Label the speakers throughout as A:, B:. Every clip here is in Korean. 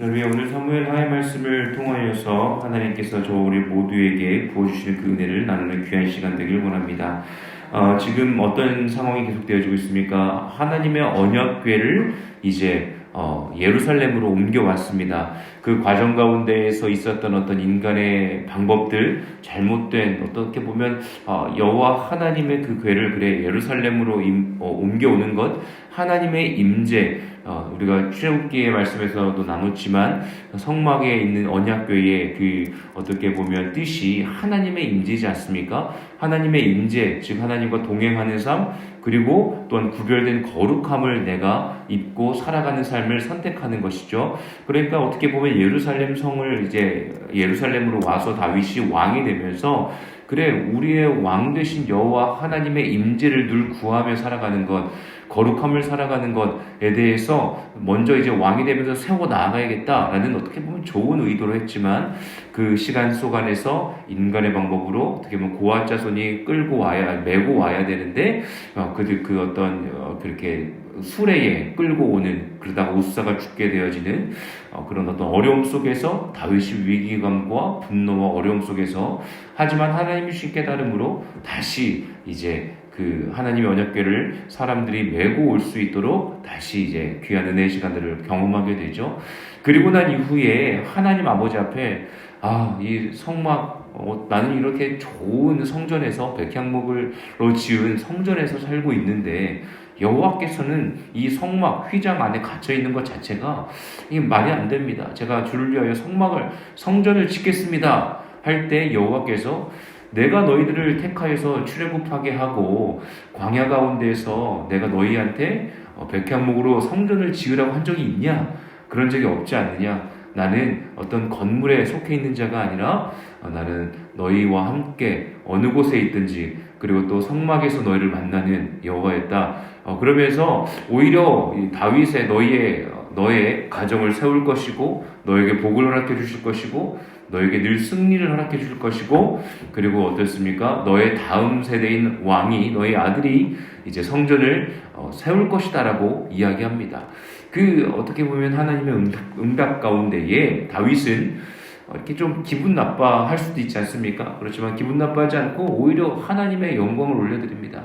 A: 우리 오늘 사무엘 하의 말씀을 통하여서 하나님께서 저 우리 모두에게 부어주시는 그 은혜를 나누는 귀한 시간 되길 원합니다. 어, 지금 어떤 상황이 계속되어지고 있습니까? 하나님의 언약궤를 이제 어, 예루살렘으로 옮겨왔습니다. 그 과정 가운데에서 있었던 어떤 인간의 방법들, 잘못된 어떻게 보면 어, 여호와 하나님의 그 궤를 그래 예루살렘으로 임, 어, 옮겨오는 것, 하나님의 임재, 어, 우리가 출애굽기의 말씀에서도 나눴지만 성막에 있는 언약궤의 그 어떻게 보면 뜻이 하나님의 임재지 않습니까? 하나님의 임재, 즉 하나님과 동행하는 삶, 그리고 또한 구별된 거룩함을 내가 입고 살아가는 삶을 선택하는 것이죠. 그러니까 어떻게 보면 예루살렘 성을 이제 예루살렘으로 와서 다윗이 왕이 되면서 그래 우리의 왕 되신 여호와 하나님의 임재를 늘 구하며 살아가는 것 거룩함을 살아가는 것에 대해서 먼저 이제 왕이 되면서 세워 나가야겠다라는 어떻게 보면 좋은 의도로 했지만 그 시간 속 안에서 인간의 방법으로 어떻게 보면 고아 자손이 끌고 와야 메고 와야 되는데 어, 그, 그 어떤 어, 그렇게 수레에 끌고 오는 그러다가 우사가 죽게 되어지는 어, 그런 어떤 어려움 속에서 다윗이 위기감과 분노와 어려움 속에서 하지만 하나님이 주신 깨달음으로 다시 이제 그 하나님의 언약궤를 사람들이 메고 올 수 있도록 다시 이제 귀한 은혜의 시간들을 경험하게 되죠. 그리고 난 이후에 하나님 아버지 앞에 아, 이 성막 어, 나는 이렇게 좋은 성전에서 백향목으로 지은 성전에서 살고 있는데 여호와께서는 이 성막 휘장 안에 갇혀 있는 것 자체가 이게 말이 안 됩니다. 제가 주를 위하여 성막을 성전을 짓겠습니다. 할 때 여호와께서 내가 너희들을 택하여서 출애굽하게 하고 광야 가운데에서 내가 너희한테 어, 백향목으로 성전을 지으라고 한 적이 있냐? 그런 적이 없지 않느냐? 나는 어떤 건물에 속해 있는 자가 아니라 어, 나는 너희와 함께 어느 곳에 있든지 그리고 또 성막에서 너희를 만나는 여호와였다. 어, 그러면서 오히려 다윗의 너희의 너의 가정을 세울 것이고 너에게 복을 허락해 주실 것이고 너에게 늘 승리를 허락해 줄 것이고 그리고 어떻습니까? 너의 다음 세대인 왕이 너의 아들이 이제 성전을 어, 세울 것이다라고 이야기합니다. 그 어떻게 보면 하나님의 응답, 응답 가운데에 다윗은 이렇게 좀 기분 나빠할 수도 있지 않습니까? 그렇지만 기분 나빠하지 않고 오히려 하나님의 영광을 올려드립니다.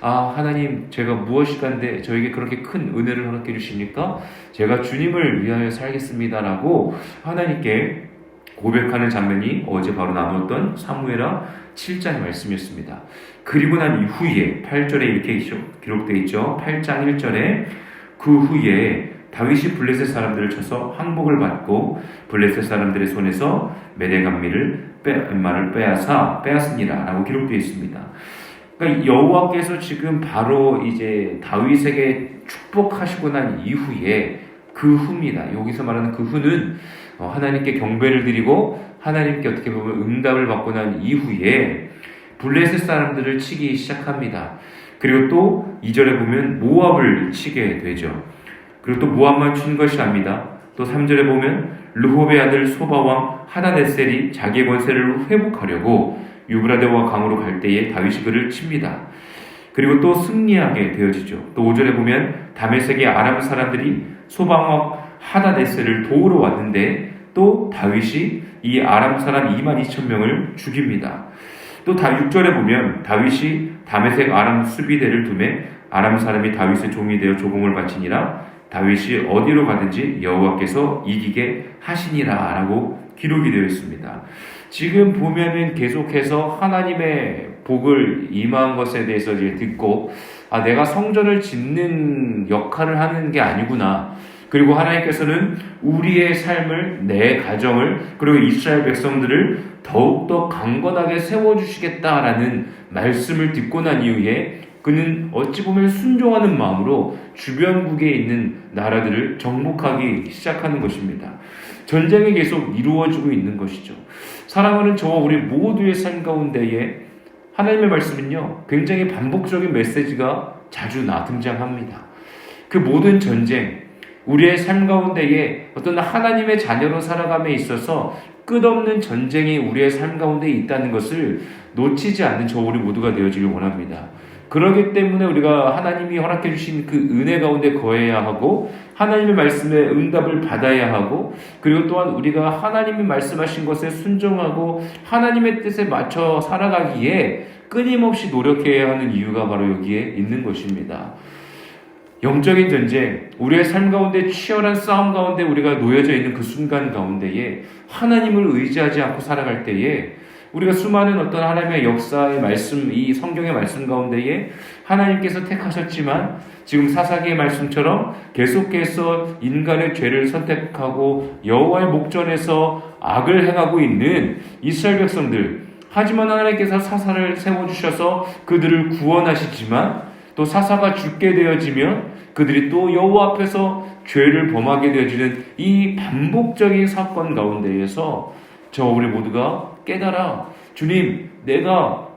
A: 아 하나님 제가 무엇이간데 저에게 그렇게 큰 은혜를 허락해 주십니까? 제가 주님을 위하여 살겠습니다라고 하나님께 고백하는 장면이 어제 바로 나누었던 사무에라 7장의 말씀이었습니다. 그리고 난 이후에 8절에 이렇게 기록되어 있죠. 8장 1절에 그 후에 다윗이 블레셋 사람들을 쳐서 항복을 받고 블레셋 사람들의 손에서 메대감미를 빼, 말을 빼앗아 빼앗으니라라고 기록되어 있습니다. 그러니까 여호와께서 지금 바로 이제 다윗에게 축복하시고 난 이후에 그 후입니다. 여기서 말하는 그 후는 어, 하나님께 경배를 드리고 하나님께 어떻게 보면 응답을 받고 난 이후에 블레셋 사람들을 치기 시작합니다. 그리고 또 2절에 보면 모압을 치게 되죠. 그리고 또 모압만 친 것이 아닙니다. 또 3절에 보면 르홉의 아들 소바왕 하다데셀이 자기의 권세를 회복하려고 유브라데와 강으로 갈 때에 다윗이 그를 칩니다. 그리고 또 승리하게 되어지죠. 또 5절에 보면 다메섹의 아람 사람들이 소방왕 하다데셀을 도우러 왔는데 또 다윗이 이 아람 사람 2만 2천 명을 죽입니다. 또 6절에 보면 다윗이 다메섹 아람 수비대를 두매 아람 사람이 다윗의 종이 되어 조공을 바치니라 다윗이 어디로 가든지 여호와께서 이기게 하시니라라고 기록이 되어 있습니다. 지금 보면은 계속해서 하나님의 복을 임한 것에 대해서 이제 듣고 아 내가 성전을 짓는 역할을 하는 게 아니구나. 그리고 하나님께서는 우리의 삶을, 내 가정을, 그리고 이스라엘 백성들을 더욱더 강건하게 세워주시겠다라는 말씀을 듣고 난 이후에 그는 어찌 보면 순종하는 마음으로 주변국에 있는 나라들을 정복하기 시작하는 것입니다. 전쟁이 계속 이루어지고 있는 것이죠. 사랑하는 저와 우리 모두의 삶 가운데에 하나님의 말씀은요, 굉장히 반복적인 메시지가 자주 나 등장합니다. 그 모든 전쟁, 우리의 삶 가운데에 어떤 하나님의 자녀로 살아감에 있어서 끝없는 전쟁이 우리의 삶 가운데 있다는 것을 놓치지 않는 저 우리 모두가 되어지길 원합니다. 그러기 때문에 우리가 하나님이 허락해 주신 그 은혜 가운데 거해야 하고 하나님의 말씀에 응답을 받아야 하고 그리고 또한 우리가 하나님이 말씀하신 것에 순종하고 하나님의 뜻에 맞춰 살아가기에 끊임없이 노력해야 하는 이유가 바로 여기에 있는 것입니다. 영적인 전쟁, 우리의 삶 가운데 치열한 싸움 가운데 우리가 놓여져 있는 그 순간 가운데에 하나님을 의지하지 않고 살아갈 때에 우리가 수많은 어떤 하나님의 역사의 말씀, 이 성경의 말씀 가운데에 하나님께서 택하셨지만 지금 사사기의 말씀처럼 계속해서 인간의 죄를 선택하고 여호와의 목전에서 악을 행하고 있는 이스라엘 백성들 하지만 하나님께서 사사를 세워 주셔서 그들을 구원하시지만 또 사사가 죽게 되어지면 그들이 또 여호와 앞에서 죄를 범하게 되어지는 이 반복적인 사건 가운데에서 저 우리 모두가 깨달아 주님 내가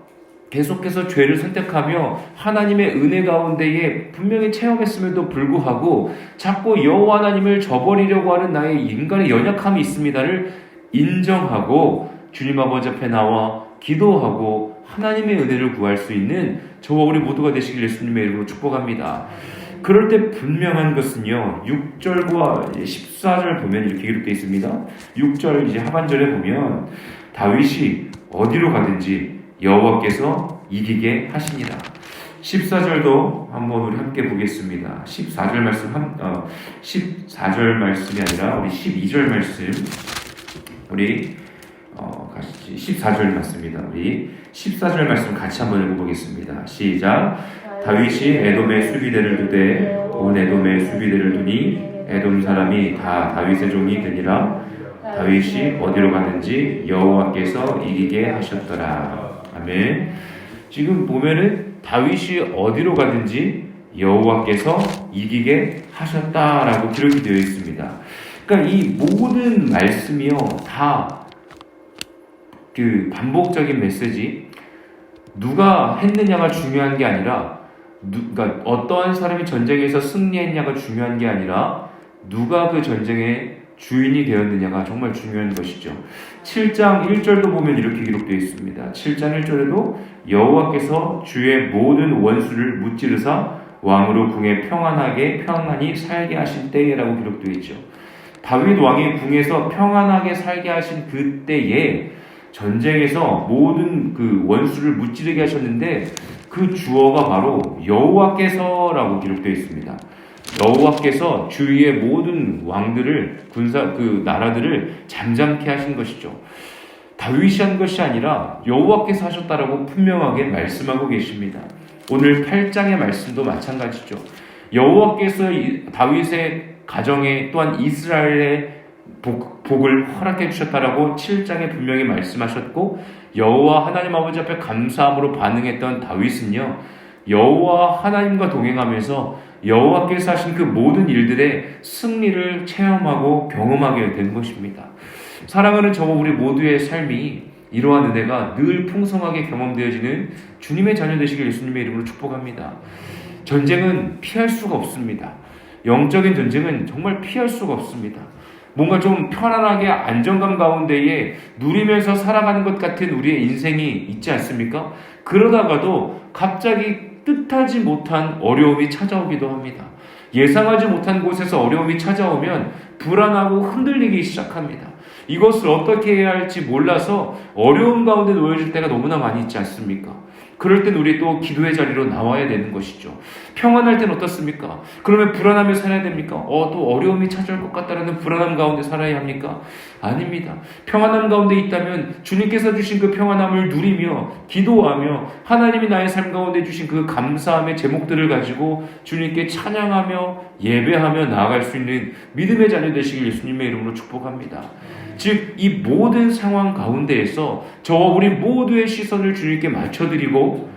A: 계속해서 죄를 선택하며 하나님의 은혜 가운데에 분명히 체험했음에도 불구하고 자꾸 여호와 하나님을 저버리려고 하는 나의 인간의 연약함이 있습니다를 인정하고 주님 아버지 앞에 나와 기도하고 하나님의 은혜를 구할 수 있는 저와 우리 모두가 되시길 예수님의 이름으로 축복합니다. 그럴 때 분명한 것은요, 6절과 14절 보면 이렇게 기록되어 있습니다. 6절 이제 하반절에 보면 다윗이 어디로 가든지 여호와께서 이기게 하시니라. 14절도 한번 우리 함께 보겠습니다. 14절 말씀 한, 어, 14절 말씀이 아니라 우리 12절 말씀 우리 어, 같이 14절 말씀입니다. 우리 14절 말씀 같이 한번 읽어보겠습니다. 시작. 다윗이 에돔의 수비대를 두되 온 에돔의 수비대를 두니 에돔 사람이 다 다윗의 종이 되니라. 다윗이 어디로 가든지 여호와께서 이기게 하셨더라. 아멘. 지금 보면은 다윗이 어디로 가든지 여호와께서 이기게 하셨다라고 기록이 되어 있습니다. 그러니까 이 모든 말씀이요 다 그 반복적인 메시지 누가 했느냐가 중요한 게 아니라 누, 그러니까 어떠한 사람이 전쟁에서 승리했냐가 중요한 게 아니라 누가 그 전쟁의 주인이 되었느냐가 정말 중요한 것이죠. 7장 1절도 보면 이렇게 기록되어 있습니다. 7장 1절에도 여호와께서 주의 모든 원수를 무찌르사 왕으로 궁에 평안하게 평안히 살게 하신 때에라고 기록되어 있죠. 다윗 왕이 궁에서 평안하게 살게 하신 그 때에 전쟁에서 모든 그 원수를 무찌르게 하셨는데 그 주어가 바로 여호와께서라고 기록되어 있습니다. 여호와께서 주위의 모든 왕들을 군사 그 나라들을 잠잠케 하신 것이죠. 다윗이 한 것이 아니라 여호와께서 하셨다라고 분명하게 말씀하고 계십니다. 오늘 8장의 말씀도 마찬가지죠. 여호와께서 다윗의 가정에 또한 이스라엘의 복, 복을 허락해 주셨다라고 7장에 분명히 말씀하셨고 여호와 하나님 아버지 앞에 감사함으로 반응했던 다윗은요. 여호와 하나님과 동행하면서 여호와께서 하신 그 모든 일들의 승리를 체험하고 경험하게 된 것입니다. 사랑하는 저와 우리 모두의 삶이 이러한 은혜가 늘 풍성하게 경험되어지는 주님의 자녀 되시길 예수님의 이름으로 축복합니다. 전쟁은 피할 수가 없습니다. 영적인 전쟁은 정말 피할 수가 없습니다. 뭔가 좀 편안하게 안정감 가운데에 누리면서 살아가는 것 같은 우리의 인생이 있지 않습니까? 그러다가도 갑자기 뜻하지 못한 어려움이 찾아오기도 합니다. 예상하지 못한 곳에서 어려움이 찾아오면 불안하고 흔들리기 시작합니다. 이것을 어떻게 해야 할지 몰라서 어려움 가운데 놓여질 때가 너무나 많이 있지 않습니까? 그럴 땐 우리 또 기도의 자리로 나와야 되는 것이죠. 평안할 땐 어떻습니까? 그러면 불안하며 살아야 됩니까? 어, 또 어려움이 찾아올 것 같다라는 불안함 가운데 살아야 합니까? 아닙니다. 평안함 가운데 있다면 주님께서 주신 그 평안함을 누리며 기도하며 하나님이 나의 삶 가운데 주신 그 감사함의 제목들을 가지고 주님께 찬양하며 예배하며 나아갈 수 있는 믿음의 자녀 되시길 예수님의 이름으로 축복합니다. 즉, 이 모든 상황 가운데에서 저와 우리 모두의 시선을 주님께 맞춰드리고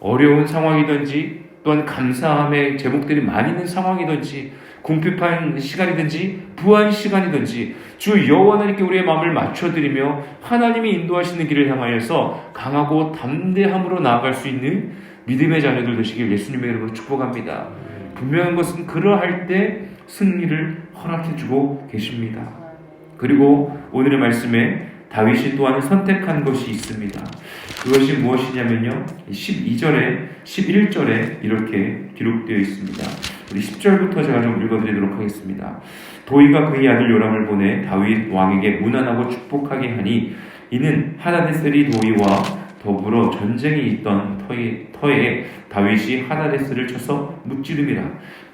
A: 어려운 상황이든지 또한 감사함의 제목들이 많이 있는 상황이든지 궁핍한 시간이든지 부한 시간이든지 주 여호와 하나님께 우리의 마음을 맞춰드리며 하나님이 인도하시는 길을 향하여서 강하고 담대함으로 나아갈 수 있는 믿음의 자녀들 되시길 예수님의 이름으로 축복합니다. 분명한 것은 그러할 때 승리를 허락해주고 계십니다. 그리고 오늘의 말씀에 다윗이 또한 선택한 것이 있습니다. 그것이 무엇이냐면요. 12절에 11절에 이렇게 기록되어 있습니다. 우리 10절부터 제가 좀 읽어드리도록 하겠습니다. 도희가 그의 아들 요람을 보내 다윗 왕에게 무난하고 축복하게 하니 이는 하나데스리 도희와 더불어 전쟁이 있던 터에, 터에 다윗이 하나데스를 쳐서 무찌름이라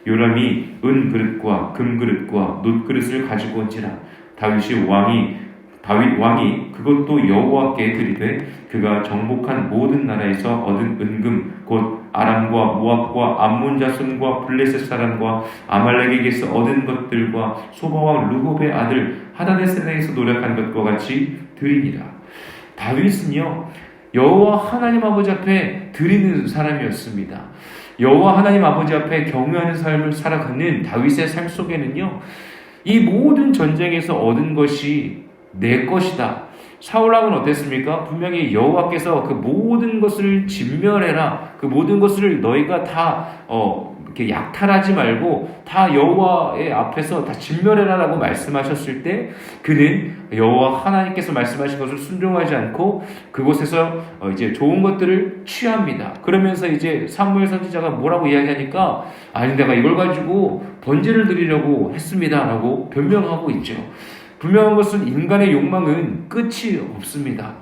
A: 요람이 은 그릇과 금 그릇과 놋 그릇을 가지고 온지라 다윗이 왕이 다윗 왕이 그것도 여호와께 드리되 그가 정복한 모든 나라에서 얻은 은금 곧 아람과 모압과 암몬 자손과 블레셋 사람과 아말렉에게서 얻은 것들과 소바왕 루곱의 아들 하다데스에서 노력한 것과 같이 드리니라 다윗은요 여호와 하나님 아버지 앞에 드리는 사람이었습니다. 여호와 하나님 아버지 앞에 경외하는 삶을 살아가는 다윗의 삶 속에는요 이 모든 전쟁에서 얻은 것이 내 것이다. 사울왕은 어땠습니까? 분명히 여호와께서 그 모든 것을 진멸해라. 그 모든 것을 너희가 다 어, 이렇게 약탈하지 말고 다 여호와의 앞에서 다 진멸해라라고 말씀하셨을 때 그는 여호와 하나님께서 말씀하신 것을 순종하지 않고 그곳에서 어, 이제 좋은 것들을 취합니다. 그러면서 이제 사무엘 선지자가 뭐라고 이야기하니까 아니 내가 이걸 가지고 번제를 드리려고 했습니다라고 변명하고 있죠. 분명한 것은 인간의 욕망은 끝이 없습니다.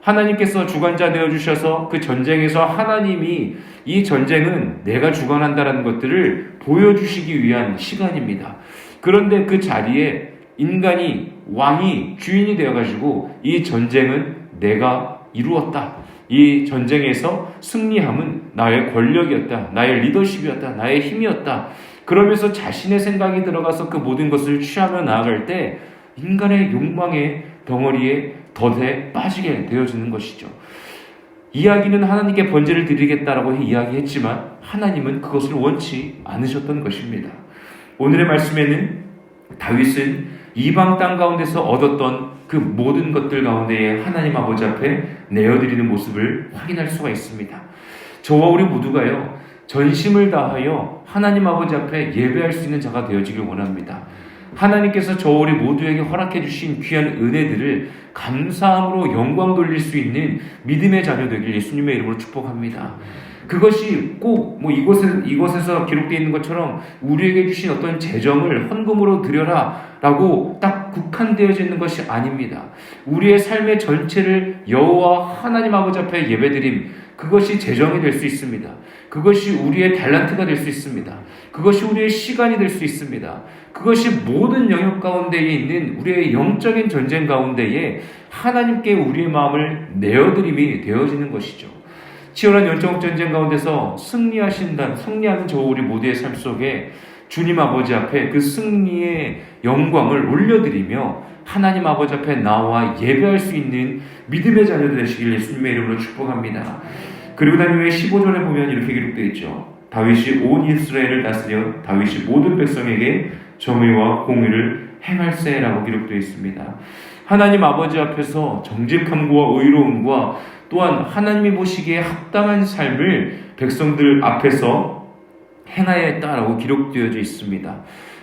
A: 하나님께서 주관자 되어 주셔서 그 전쟁에서 하나님이 이 전쟁은 내가 주관한다라는 것들을 보여주시기 위한 시간입니다. 그런데 그 자리에 인간이 왕이 주인이 되어 가지고 이 전쟁은 내가 이루었다. 이 전쟁에서 승리함은 나의 권력이었다. 나의 리더십이었다. 나의 힘이었다. 그러면서 자신의 생각이 들어가서 그 모든 것을 취하며 나아갈 때 인간의 욕망의 덩어리에 덫에 빠지게 되어지는 것이죠. 이야기는 하나님께 번제를 드리겠다라고 이야기했지만 하나님은 그것을 원치 않으셨던 것입니다. 오늘의 말씀에는 다윗은 이방 땅 가운데서 얻었던 그 모든 것들 가운데에 하나님 아버지 앞에 내어드리는 모습을 확인할 수가 있습니다. 저와 우리 모두가요, 전심을 다하여 하나님 아버지 앞에 예배할 수 있는 자가 되어지길 원합니다. 하나님께서 저 우리 모두에게 허락해 주신 귀한 은혜들을 감사함으로 영광 돌릴 수 있는 믿음의 자녀 되길 예수님의 이름으로 축복합니다. 그것이 꼭 뭐 이곳에 이곳에서 기록되어 있는 것처럼 우리에게 주신 어떤 재정을 헌금으로 드려라 라고 딱 국한되어져 있는 것이 아닙니다. 우리의 삶의 전체를 여호와 하나님 아버지 앞에 예배드림 그것이 재정이 될 수 있습니다. 그것이 우리의 달란트가 될 수 있습니다. 그것이 우리의 시간이 될 수 있습니다. 그것이 모든 영역 가운데에 있는 우리의 영적인 전쟁 가운데에 하나님께 우리의 마음을 내어드림이 되어지는 것이죠. 치열한 영적 전쟁 가운데서 승리하신다, 승리하는 저 우리 모두의 삶 속에 주님 아버지 앞에 그 승리의 영광을 올려드리며 하나님 아버지 앞에 나와 예배할 수 있는 믿음의 자녀들 되시길 예수님의 이름으로 축복합니다. 그리고 난 후에 15절에 보면 이렇게 기록되어 있죠. 다윗이 온 이스라엘을 다스려 다윗이 모든 백성에게 정의와 공의를 행할세라고 기록되어 있습니다. 하나님 아버지 앞에서 정직함과 의로움과 또한 하나님이 보시기에 합당한 삶을 백성들 앞에서 행하여야 했다라고 기록되어져 있습니다.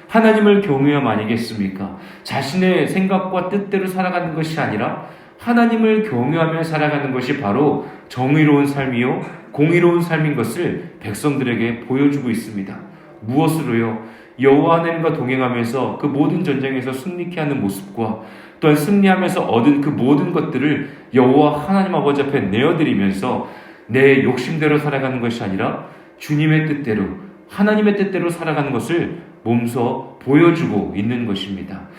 A: 하나님을 경외함 아니겠습니까? 자신의 생각과 뜻대로 살아가는 것이 아니라 하나님을 경외하며 살아가는 것이 바로 정의로운 삶이요, 공의로운 삶인 것을 백성들에게 보여주고 있습니다. 무엇으로요? 여호와 하나님과 동행하면서 그 모든 전쟁에서 승리케 하는 모습과 또한 승리하면서 얻은 그 모든 것들을 여호와 하나님 아버지 앞에 내어드리면서 내 욕심대로 살아가는 것이 아니라 주님의 뜻대로 하나님의 뜻대로 살아가는 것을 몸소 보여주고 있는 것입니다.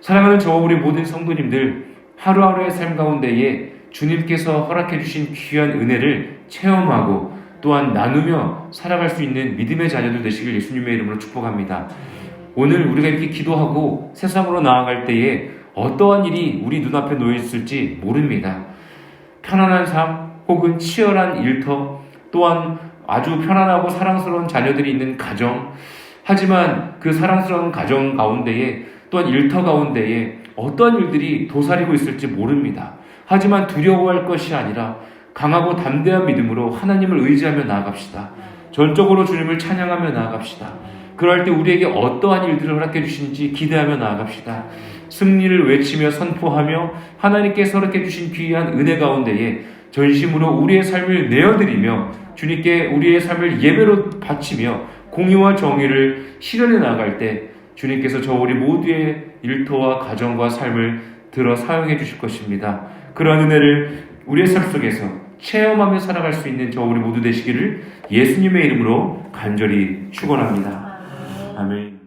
A: 사랑하는 저와 우리 모든 성도님들 하루하루의 삶 가운데에 주님께서 허락해 주신 귀한 은혜를 체험하고 또한 나누며 살아갈 수 있는 믿음의 자녀들 되시길 예수님의 이름으로 축복합니다. 오늘 우리가 이렇게 기도하고 세상으로 나아갈 때에 어떠한 일이 우리 눈앞에 놓여 있을지 모릅니다. 편안한 삶 혹은 치열한 일터 또한 아주 편안하고 사랑스러운 자녀들이 있는 가정 하지만 그 사랑스러운 가정 가운데에 또한 일터 가운데에 어떠한 일들이 도사리고 있을지 모릅니다. 하지만 두려워할 것이 아니라 강하고 담대한 믿음으로 하나님을 의지하며 나아갑시다. 전적으로 주님을 찬양하며 나아갑시다. 그럴 때 우리에게 어떠한 일들을 허락해 주시는지 기대하며 나아갑시다. 승리를 외치며 선포하며 하나님께서 허락해 주신 귀한 은혜 가운데에 전심으로 우리의 삶을 내어드리며 주님께 우리의 삶을 예배로 바치며 공의와 정의를 실현해 나갈 때 주님께서 저 우리 모두의 일터와 가정과 삶을 들어 사용해 주실 것입니다. 그러한 은혜를 우리의 삶 속에서 체험하며 살아갈 수 있는 저 우리 모두 되시기를 예수님의 이름으로 간절히 축원합니다. 아멘.